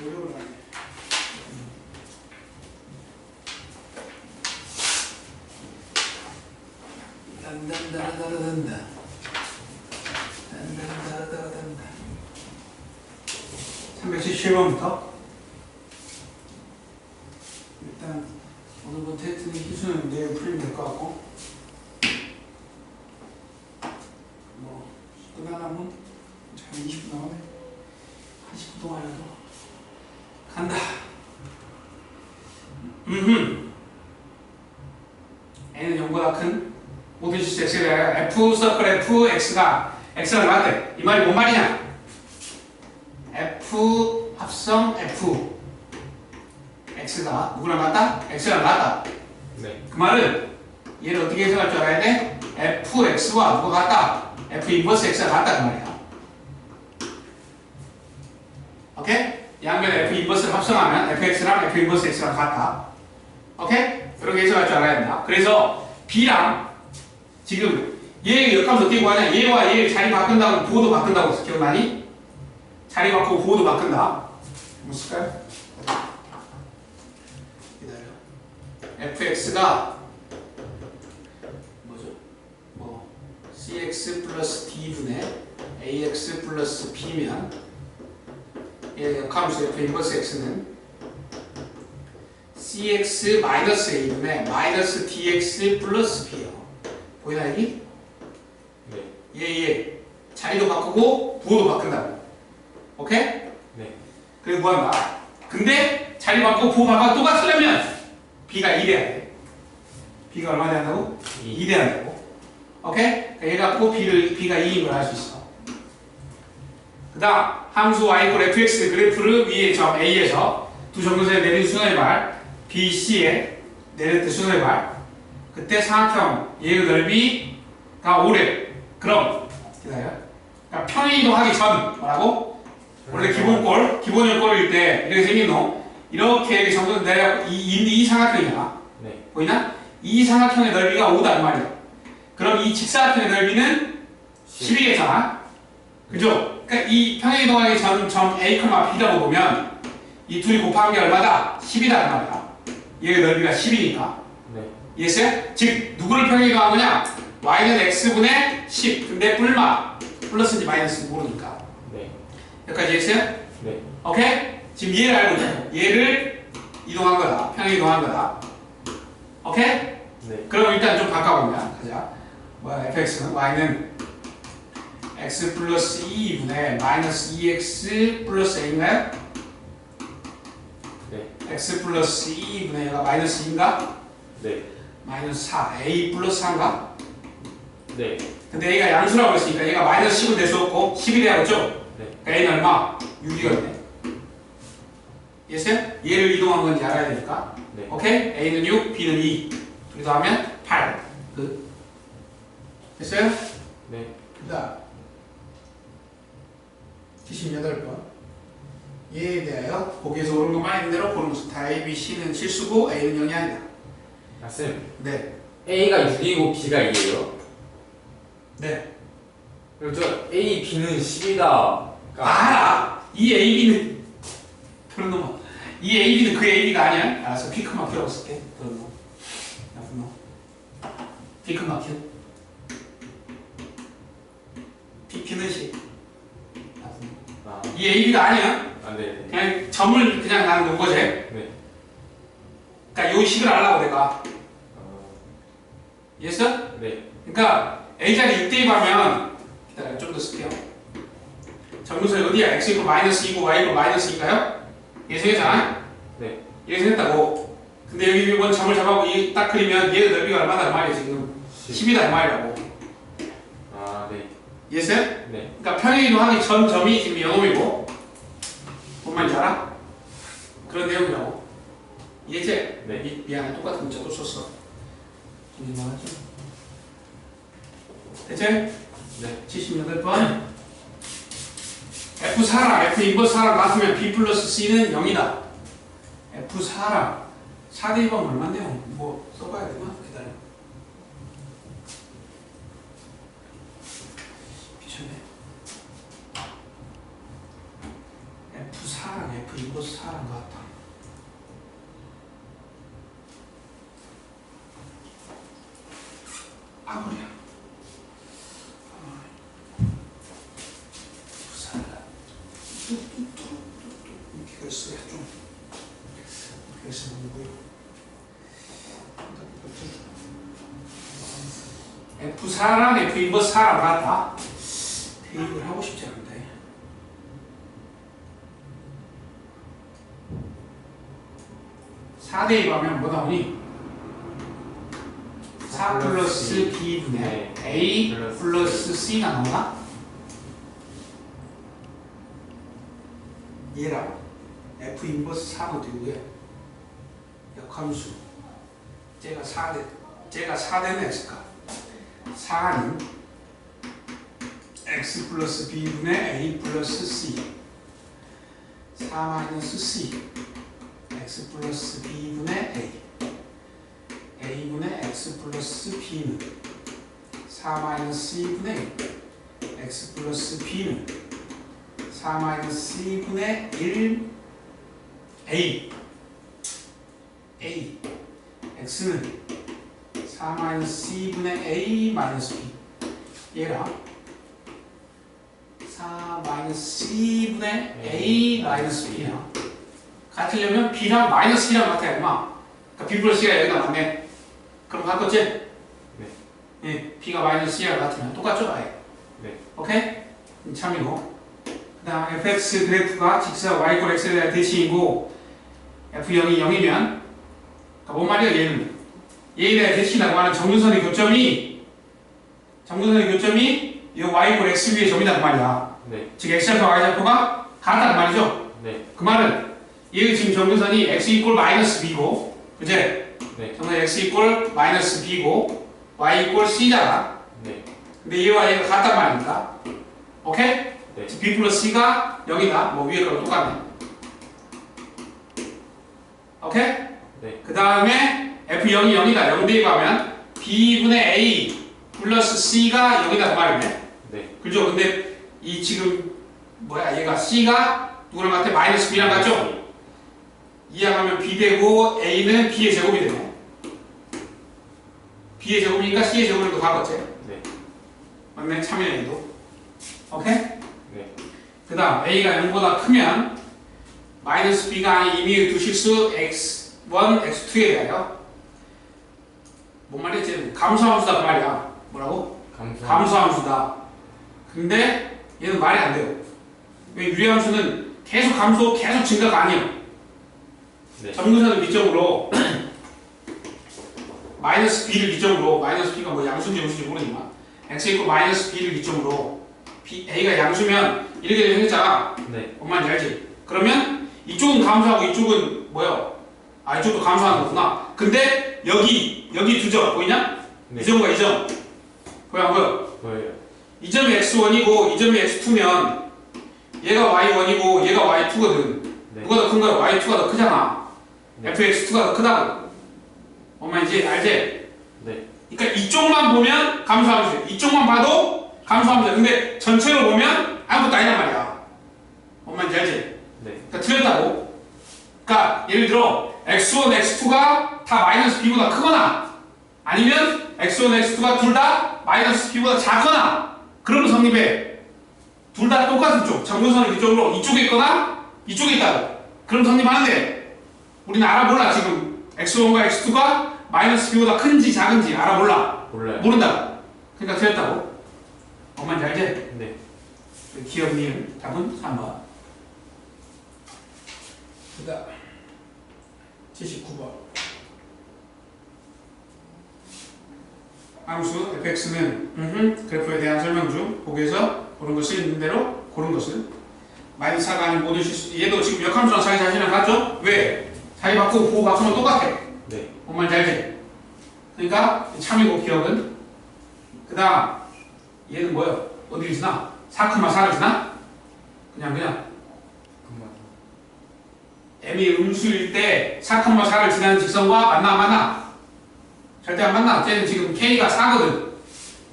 노력을. 딴딴따라따라단다. 딴딴따라따라단다. 377번부터 5개지 x래 f 서클의 f x가 x가 얼마 돼? 이 말이 뭔 말이냐? f 합성 f x가 누구랑 같다? x랑 같다. 네. 그 말은 얘를 어떻게 해석할 줄 알아야 돼? f x와 누구 같다? f 인버스 x가 같다 그 말이야. 오케이? 양변 f 인버스를 합성하면 f x랑 f 인버스 x랑 같다. 오케이? 이렇게 해석할 줄 알아야 된다. 그래서 b랑 지금 얘 역함수 어떻게 구하냐? 얘와 얘 자리 바꾼다고 보호도 바꾼다고 했어. 기억나니? 자리 바꾸고 보호도 바꾼다. 한번 쓸까요? 기다려. fx가 뭐죠? 뭐 cx 플러스 d분의 ax 플러스 b면 얘 역함수 f 인버스 x는 cx 마이너스 a분의 마이너스 dx 플러스 b요. 보이나 여기? 네. 얘얘 자리도 바꾸고 부호도 바꾼다고. 오케이? 네. 그래서 뭐한다? 근데 자리 바꾸고 부호 바꾸고 똑같으려면 b가 2 돼야 돼. b가 얼마 돼야 한다고? 2 돼야 한다고. 오케이? 그러니까 얘 갖고 b를, b가 2인 걸알수 있어. 그 다음 함수 y 이퀄 fx 그래프를 위에 점 a에서 두 정도선에 내린 순환의 발 b, c에 내릴 때 순환의 발 그때 삼각형 얘의 넓이가 5래. 그럼 기다려. 그러니까 평행 이동하기 전 뭐라고? 원래 기본꼴, 기본 요꼴일 때 이렇게 생긴 놈 이렇게 정도 내려 이, 이, 이 삼각형이야. 네. 보이나? 이 삼각형의 넓이가 5다 이 말이야. 그럼 이 직사각형의 넓이는 10이겠잖아. 그죠? 그러니까 이 평행 이동하기 전 점 A, B라고 보면 이 둘이 곱한 게 얼마다? 10이다 이 말이야. 얘의 넓이가 10이니까. 네. 이해했어요? 즉 누구를 평행이동한 거냐? y는 x분의 10. 근데 뿔마 플러스인지 마이너스인지 모르니까. 네. 여기까지 이해했어요? 네. 오케이? 지금 얘를 알고 있어. 얘를 이동한 거다. 평행 이동한 거다. 오케이? 네. 그럼 일단 좀 바꿔보면 가자. 뭐야 fx는 y는 x 플러스 2분의 마이너스 2x 플러스 a인가요? 네. x 플러스 2분의 얘가 마이너스 2인가? 네. 마이너스 4 a 플러스 4인가? 네. 근데 a가 양수라고 했으니까 얘가 마이너스 10은 될수 없고 10이 돼야겠죠? 네. 그러니까 a는 얼마? 6이었네. 이해했어요? 얘를 이동한 건지 알아야 되니까. 네. 오케이? A는 6, B는 2. 둘이 더하면 8. 끝. 됐어요? 네. 그 다음. 78번. 얘에 대하여 거기에서 옳은 것만 있는 대로 고른 것은 다 A, B, C는 실수고 A는 0이 아니다. 아, 쌤. 네. A가 6이고 B가 2예요. 네. 그리고 저 A, B는 10이다. 알아! 이 A, B는 그런 놈아. 이 A, B는 그 A, B가 아니야. 알았어. 피크마키라고 쓸게. 그런 놈. 나쁜 놈. 피크마키. 피크는 시. 나쁜 놈. 아, 이 A, B가 아니야. 아, 네. 그냥 점을 그냥 나는 놓은 거지. 네. 그러니까 요 식을 알라고 내가. 아, 이해했어? 네. 그러니까 A자리 6대 2 하면 기다려 좀더 쓸게요. 정분선이 어디야? X 이고 마이너스 2고 Y 이고 마이너스 2가요? 예상했잖아? 네. 예상했다고. 근데 여기 이번 점을 잡아보고 이 딱 그리면 얘의 넓이가 얼마다 이 말이야 지금 10이다 이 말이라고. 아, 네. 이해했어요? 네. 그러니까 평행 이동하기 전 점이 지금 영음이고 뭔 말인지 알아? 그런 내용이라고. 이해했지? 네. 미, 미안해 똑같은 문자 또 썼어. 좀 이상하죠? 됐지? 네. 78번 F4랑 F 인버스 4랑 같으면 B 플러스 C는 0이다 F4랑 4대 2번 얼마인데요? 뭐 써봐야 되나? 기다려 미쳤네 F4 4랑 F 인버스 4랑 같다. 아. 이렇게 있으면 뭐고. F4랑 F 인버스 4랑 같다. 대입을 하고 싶지 않은데. 4 대입하면 뭐 나오니? 4 플러스 B분의 A 플러스 C가 나오나? 얘랑 F 인버스 4는 어디고요? 역함수. 쟤가 4대 쟤가 4대는 X가. 4는 X 플러스 B분의 A 플러스 C. 4 마이너스 C. X 플러스 b분의 a a분의 x 플러스 b는 4 마이너스 c분의 x 플러스 b는 4 마이너스 c분의 1 a a x는 4 마이너스 c분의 a 마이너스 b 얘랑 4 마이너스 c분의 a 마이너스 b야 같으려면 B랑 마이너스 C랑 같아야 임마. 그러니까 B 플러스 C가 여기다 맞네. 그럼 바꿨지? 네. 예, B가 마이너스 C랑 같으면 똑같죠? 아예. 네. 오케이? 음, 참이고. 그 다음 fx 그래프가 직사 y 꼴 x에 대한 대칭이고 f0이 0이면 그러니까 뭔 말이야 얘는 얘에 대한 대칭이라고 하는 정근선의 교점이 정근선의 교점이 이 y 꼴 x 위에 점이다 그 말이야. 네. 즉 x좌표 y좌표가 같다는 말이죠. 네. 그 말은 얘 지금 정근선이 x 이꼴 마이너스 b고 그제? 네. 정근 x 이꼴 마이너스 b고 y 이꼴 c잖아 네. 근데 얘와 얘가 같단 말입니다 오케이? 네. 즉 b 플러스 c가 0이다 뭐 위에 거랑 똑같네 오케이? 네. 그 다음에 f0이 0이다 0 대입하면 b분의 a 플러스 c가 0이다 그 말이네 네. 그죠? 근데 이 지금 뭐야 얘가 c가 누구랑 같아? 마이너스 b랑 같죠? 이항하면 b 되고 a는 b의 제곱이 되네. b의 제곱이니까 c의 제곱을 바꿨지. 네. 맞네 참여행도. 오케이? 네. 그 다음 a가 0보다 크면 마이너스 b가 아닌 임의의 두 실수 x1, x2에 대하여 뭔 말이지? 감소함수다 그 말이야. 뭐라고? 감사. 감소함수다. 근데 얘는 말이 안 돼요. 왜 유리함수는 계속 감소, 계속 증가가 아니에요. 네. 점근선을 기점으로 마이너스 b를 기점으로 마이너스 b가 뭐 양수인지 음수인지 모르지만 x 이고 마이너스 b를 기점으로 b, a가 양수면 이렇게 생겼잖아. 네. 뭔 말인지 알지? 그러면 이쪽은 감소하고 이쪽은 뭐야? 아 이쪽도 감소하는 거구나. 근데 여기 여기 두 점 보이냐? 네. 이 점과 이 점. 보여 안 보여? 보여요. 이 점이 x1이고 이 점이 x2면 얘가 y1이고 얘가 y2거든. 네. 누가 더큰 거야? y2가 더 크잖아. 네. fx2가 더 크다고. 엄마 이제 알지? 네. 그러니까 이쪽만 보면 돼. 이쪽만 봐도 돼. 근데 전체로 보면 아무것도 아니란 말이야. 엄마 이제 알지? 네. 그러니까 틀렸다고. 그러니까 예를 들어 x1, x2가 다 마이너스 b보다 크거나 아니면 x1, x2가 둘 다 마이너스 b보다 작거나 그러면 성립해. 둘 다 똑같은 쪽, 정근선을 이쪽으로 이쪽에 있거나 이쪽에 있다고. 그럼 성립하는데 우리는 알아 몰라 지금 x1과 x2가 마이너스 b보다 큰지 작은지 알아 몰라. 몰라요. 모른다. 그러니까 틀렸다고. 엄마 이제 알지? 네. 기억 니은 답은 3번. 그 다음 79번. 함수 fx는 음흠, 그래프에 대한 설명 중 보기에서 고른 것을 있는 대로 고른 것을 마이너스 4가 아닌 모든 실수 얘도 지금 역함수랑 자기 자신이랑 같죠? 왜? 자기 바꾸고 보호 바꾸면 똑같아. 네. 뭔 말인지 알지? 그러니까 참이고 기억은 그 다음 얘는 뭐야? 어디를 지나? 4,4를 지나? 그냥 그냥 m이 음수일 때 4,4를 지나는 직선과 만나 안 만나? 절대 안 만나. 쟤는 지금 k가 4거든.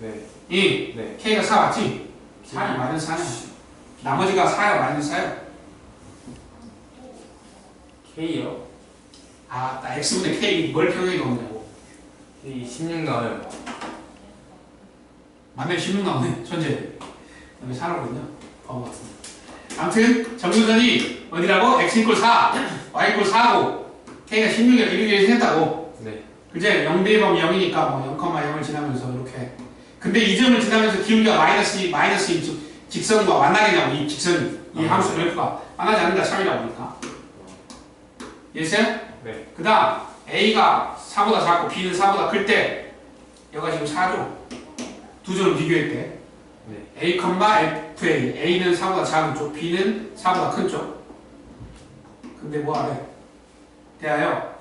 네. 이 네. k가 4 맞지? 4는 마이너스 4냐? 나머지가 4야 마이너스 4야. K요? 아, 나 x분의 k 뭘 평행이 나오냐고. K 16 나와요. 만렙 16 나오네, 천재. 여기 사라고 있냐? 바보 같은데. 아무튼, 정근선이 어디라고? x 이퀄 4, y 이퀄 4고, k가 16이라 이렇게 생겼다고. 네. 그제 0 대입하면 0이니까 뭐 0,0을 지나면서 이렇게. 근데 이 점을 지나면서 기울기가 마이너스, 마이너스 인 직선과 만나겠냐고, 이 직선이. 이 아. 함수 그래프가 만나지 않는다, 3이라고 보니까. 이해했어요? 네. 그 다음 A가 4보다 작고 B는 4보다 클 때 여기가 지금 4죠? 두 점을 비교할 때. 네. A, FA A는 4보다 작은 쪽 B는 4보다 큰 쪽 근데 뭐 하래 대하여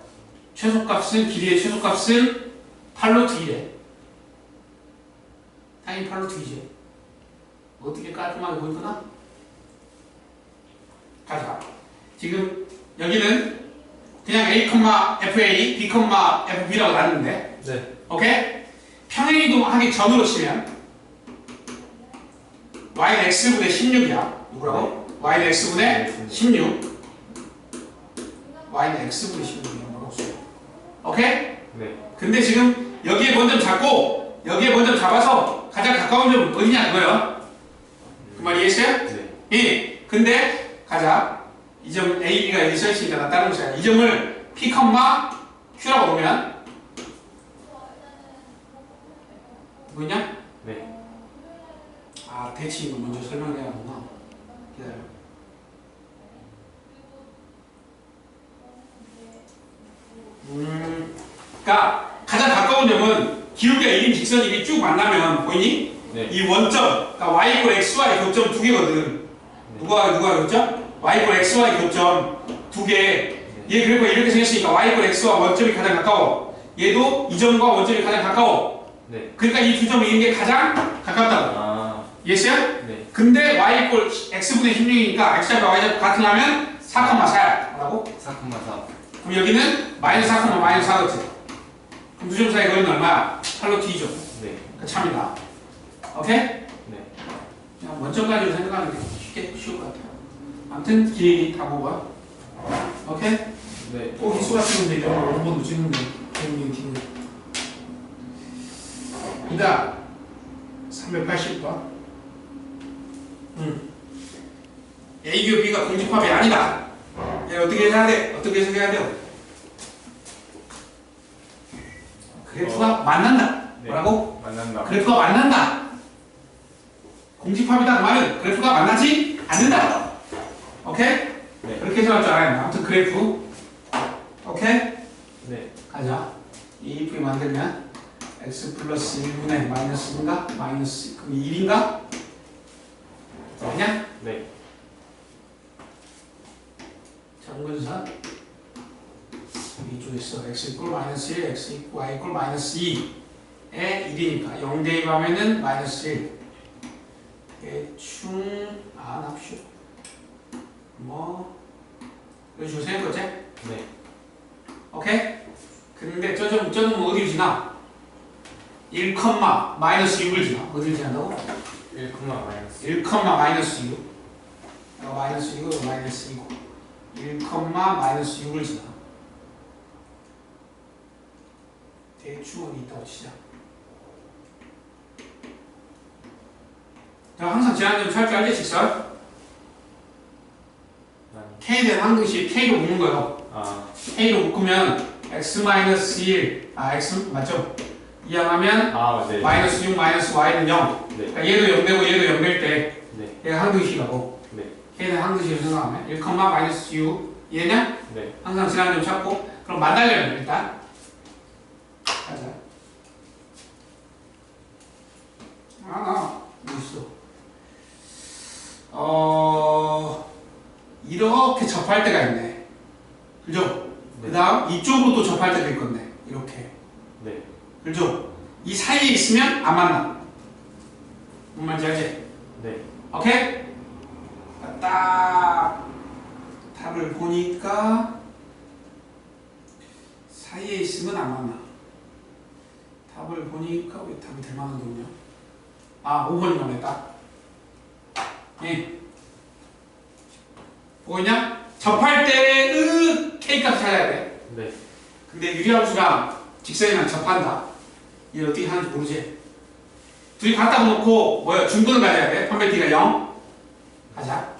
최소값은 길이의 최소값은 8로 트이래. 당연히 8로 트이지. 어떻게 깔끔하게 보이구나 가자. 지금 여기는 그냥 A, FA, B, FB라고 나누는데 네. 오케이? 평행이동 하기 전으로 치면 y는 x분의 16이야 누구라고? y는 x분의 16 y는 x분의 16이야 뭐라고 써 오케이? 네. 근데 지금 여기에 먼저 잡고 여기에 먼저 잡아서 가장 가까운 점은 어디냐 이거예요 그 말 이해했어요? 네. 예. 근데 가자. 이 점 A, B가 여기 써있으니까 나 다른 것이야. 이 점을 P, Q라고 보면 뭐냐? 네. 아 대칭 이거 먼저 설명해야 하구나. 기다려. 음, 그러니까 가장 가까운 점은 기울기가 1인 직선이 쭉 만나면 보이니? 네. 이 원점, 그러니까 y 이퀄 xy 교점 두 개거든. 누가 누가 교점? Y 이퀄 xy 교점 두 개. 얘 그래프 이렇게 생겼으니까 y 이퀄 x와 원점이 가장 가까워. 얘도 이 점과 원점이 가장 가까워. 네. 그러니까 이 두 점이 있는 게 가장 가깝다고. 아. 이해했어요? 네. 근데 y 이퀄 x분의 16이니까 x좌표 y좌표 같으려면 4,4야. 뭐라고? 4,4. 그럼 여기는 마이너스 4, 마이너스 4거지. 그럼 두 점 사이 거리는 얼마야? 8로 t죠. 네. 그 참이다. 오케이? 네. 그냥 원점 가지고 생각하는 게 쉽게 쉬울 것 같아요. 아무튼 길이 다 보고요. 오케이? 네. 꼭 희수 같은 건데 이런 거 원본도 찍는데 기능이 기능. 그다음 380번. 음. A 교 B가 공집합이 아니다. 얘 어떻게 해야 돼? 어떻게 해석해야 돼요? 그래프가 만난다. 네. 뭐라고? 만난다. 그래프가 만난다. 공집합이다 그 말은 그래프가 만나지 않는다. 오케이? 네. 그렇게 해석할 줄 알아야. 아무튼 그래프. 오케이? 네. 가자. 이 이쁘게 만들면 x 플러스 1분의 마이너스인가? 마이너스 그럼 1인가? 그냥 네. 정근선 이쪽에 있어 x 이꼴 마이너스 1, x 이꼴 y 이꼴 마이너스 2에 1이니까 0 대입하면은 마이너스 1 대충 아 납쇼 뭐 이거 주세요 거지? 네. 오케이? 근데 저 점 저점 어디로 지나? 1, 마이너스 6을 지나 어디를 지난다고? 1, 마이너스. 1, 마이너스 6 이거 마이너스 6, 이거 마이너스 2고 1, 마이너스 6을 지나 대충 어디 있다고 치자 자 항상 지난 점 살줄 알지 직선? K에 대한 항등식 K로 묶는 거예요 아. K로 묶으면 x 마이너스 1, 아 x 맞죠? 이항하면 아, 네. 마이너스 6 마이너스 y는 0. 네. 그러니까 얘도 0 되고 얘도 0될 때 네. 얘가 항등식이라고. 네. K는 항등식으로 생각하면 1, 마이너스 6 얘냐? 네. 항상 지나는 점 찾고 그럼 만나려면 일단 가자. 아, 뭐 있어? 어 이렇게 접할 때가 있네. 그죠? 네. 그 다음 이쪽으로 또 접할 때도 있겠네. 이렇게. 네. 그죠? 이 사이에 있으면 안 만나. 뭔 말인지 알지? 네. 오케이? 딱 답을 보니까 사이에 있으면 안 만나. 답을 보니까 왜 답이 될 만한 게 없냐? 아, 5번이 만 했다. 예. 보이냐? 접할 때의 찾아야 돼. 네. 근데 유리함수랑 직선이랑 접한다. 이걸 어떻게 하는지 모르지. 둘이 같다고 놓고 뭐야 중도는 가져야 돼. 판별 D가 0. 가자.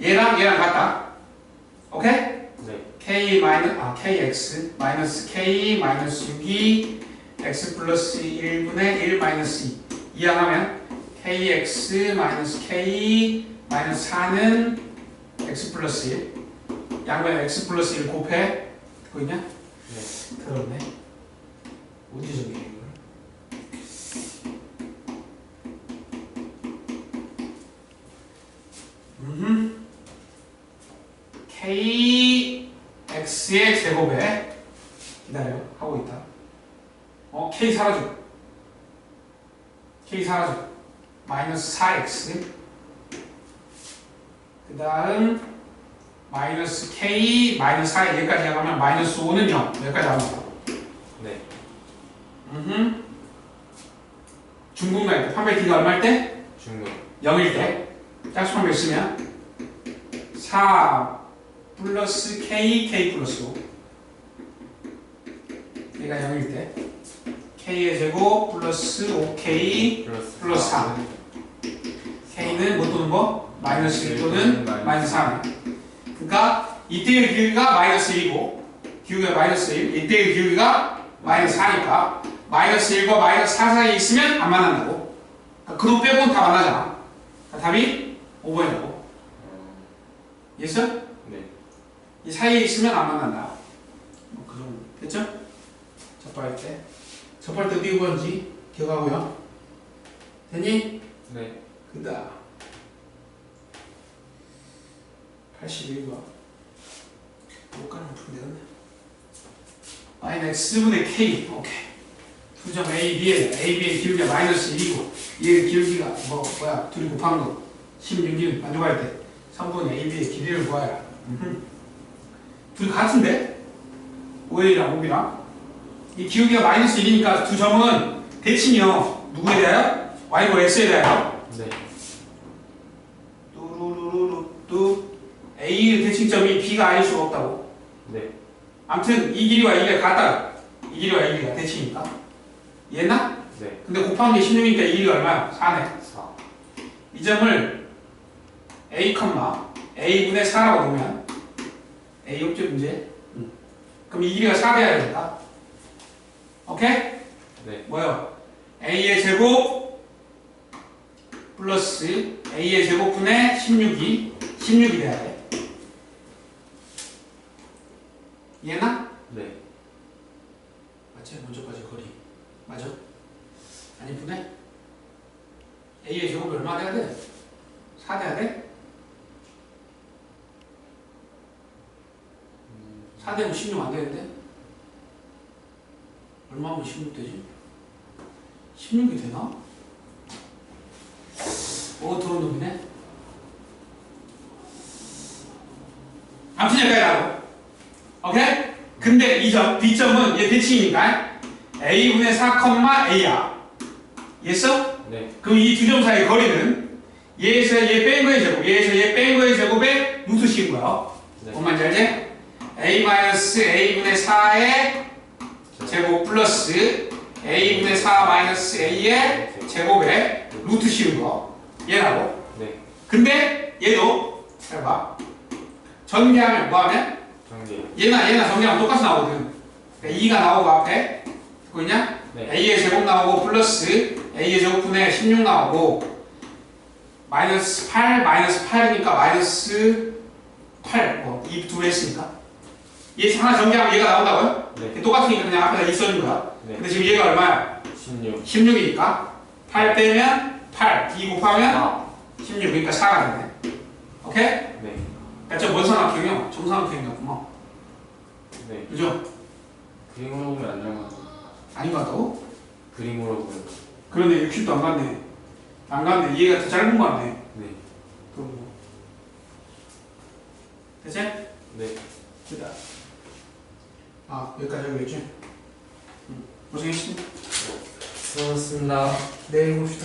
얘랑 얘랑 같다. 오케이? 네. k 마이너스 아 kx 마이너스 k 마이너스 6이 x 플러스 1분의 1 마이너스 2 이항하면 kx 마이너스 k 마이너스 4는 x 플러스 1 양변 x 플러스 1 곱해 듣고 있냐? 네. 그렇네 어디 적이야 이걸? 음 k x의 제곱에 기다려 하고 있다. 어 k 사라져. k 사라져. 마이너스 4x 그 다음 마이너스 k 마이너스 4 여기까지 가면 마이너스 5는 0 여기까지 나옵니다. 네. 음흠. 중분할 때 판별 D가 얼마일 때? 중국. 0일 때 짝수판 몇 쓰면 4 플러스 K, K 플러스 5 얘가 0일 때 K의 제곱 플러스 5K 플러스. 플러스 4. K는 못 도는 거? 마이너스 1 또는 마이너스 3 그러니까 이때의 기울기가 마이너스 1이고 기울기가 마이너스 1 이때의 기울기가 마이너스 4니까 마이너스 1과 마이너스 4 사이에 있으면 안 만난다고 그러니까 그놈 빼고는 다 만나잖아 그러니까 답이 5번이라고 이해했어? 네. 이 사이에 있으면 안 만난다 뭐 그 정도 됐죠? 접할 때 접할 때 어디 5번인지 기억하고요 됐니? 네. 그다 81번 못 가는 풀면 되겠네. 마이너스 x분의 k. 오케이. 두점 a, b에 a, b의 기울기가 마이너스 1이고 얘의 기울기가 뭐 뭐야? 둘이 곱한 거. 16이 만족할 때 3분의 a, b의 길이를 구하라. 음흠. 둘이 같은데? 5A랑 5B랑? 이 기울기가 마이너스 1이니까 두 점은 대칭이요. 누구에 대하여? y고 x에 대하여. 네. 뚜루루루루 A의 대칭점이 B가 아닐 수가 없다고. 네. 아무튼 이 길이와 이 길이가 같다. 이 길이와 이 길이가 대칭이니까. 얘나? 네. 근데 곱한 게 16이니까 이 길이가 얼마야? 4네. 4. 이 점을 A, A분의 4라고 보면 A 없죠 문제? 응. 그럼 이 길이가 4 돼야 되겠다. 오케이? 네. 뭐요? A의 제곱 플러스 A의 제곱분의 16이 16이 돼야 돼. 얘나? 네. 맞지? 먼저까지 거리. 맞아? 안 이쁘네? A의 제곱이 얼마 돼야 돼? 4 돼야 돼? 4 되면 16 안 되는데? 얼마면 16 되지? 16이 되나? 오, 더러운 놈이네. 아무튼 여기까지 하고. 오케이? 근데 이 점, B점은 얘 대칭이니까 A분의 4, A야. 이해했어? 네. 그럼 이 두 점 사이 거리는 얘에서 얘 뺀 거의 제곱, 얘에서 얘 뺀 거의 제곱에 루트식인 거야. 네. 뭔 말인지 알지? A 마이너스 A분의 4의 제곱 플러스 A분의 4 마이너스 A의 제곱에 루트 씌운 거. 얘라고. 네. 근데 얘도 잘 봐. 전개하면 뭐 하면? 정리. 얘나 얘나 전개하면 똑같이 나오거든. 그러니까 2가 나오고 앞에 듣고 있냐? 네. A의 제곱 나오고 플러스 A의 제곱분의 16 나오고 마이너스 8 마이너스 8이니까 마이너스 8 뭐 이 두배 했으니까 얘 하나 전개하면 얘가 나온다고요? 네. 똑같으니까 그냥 앞에다 2 써준 거야. 네. 근데 지금 얘가 얼마야? 16. 16이니까 8 빼면 8 2 곱하면 4. 16 그러니까 4가 되네. 오케이? 네. 야, 저뭔 삼각형이요? 정삼각형이었구만. 네. 그죠? 그림으로 보면 안. 아닌 것 같다고? 그림으로 보면. 그러네 60도 안 갔네. 안 갔네. 얘가 더 짧은 거 같네. 네. 그럼 뭐. 됐지? 네. 됐다. 아, 여기까지 했지? 응. 고생했습니다. 수고하셨습니다. 내일 봅시다.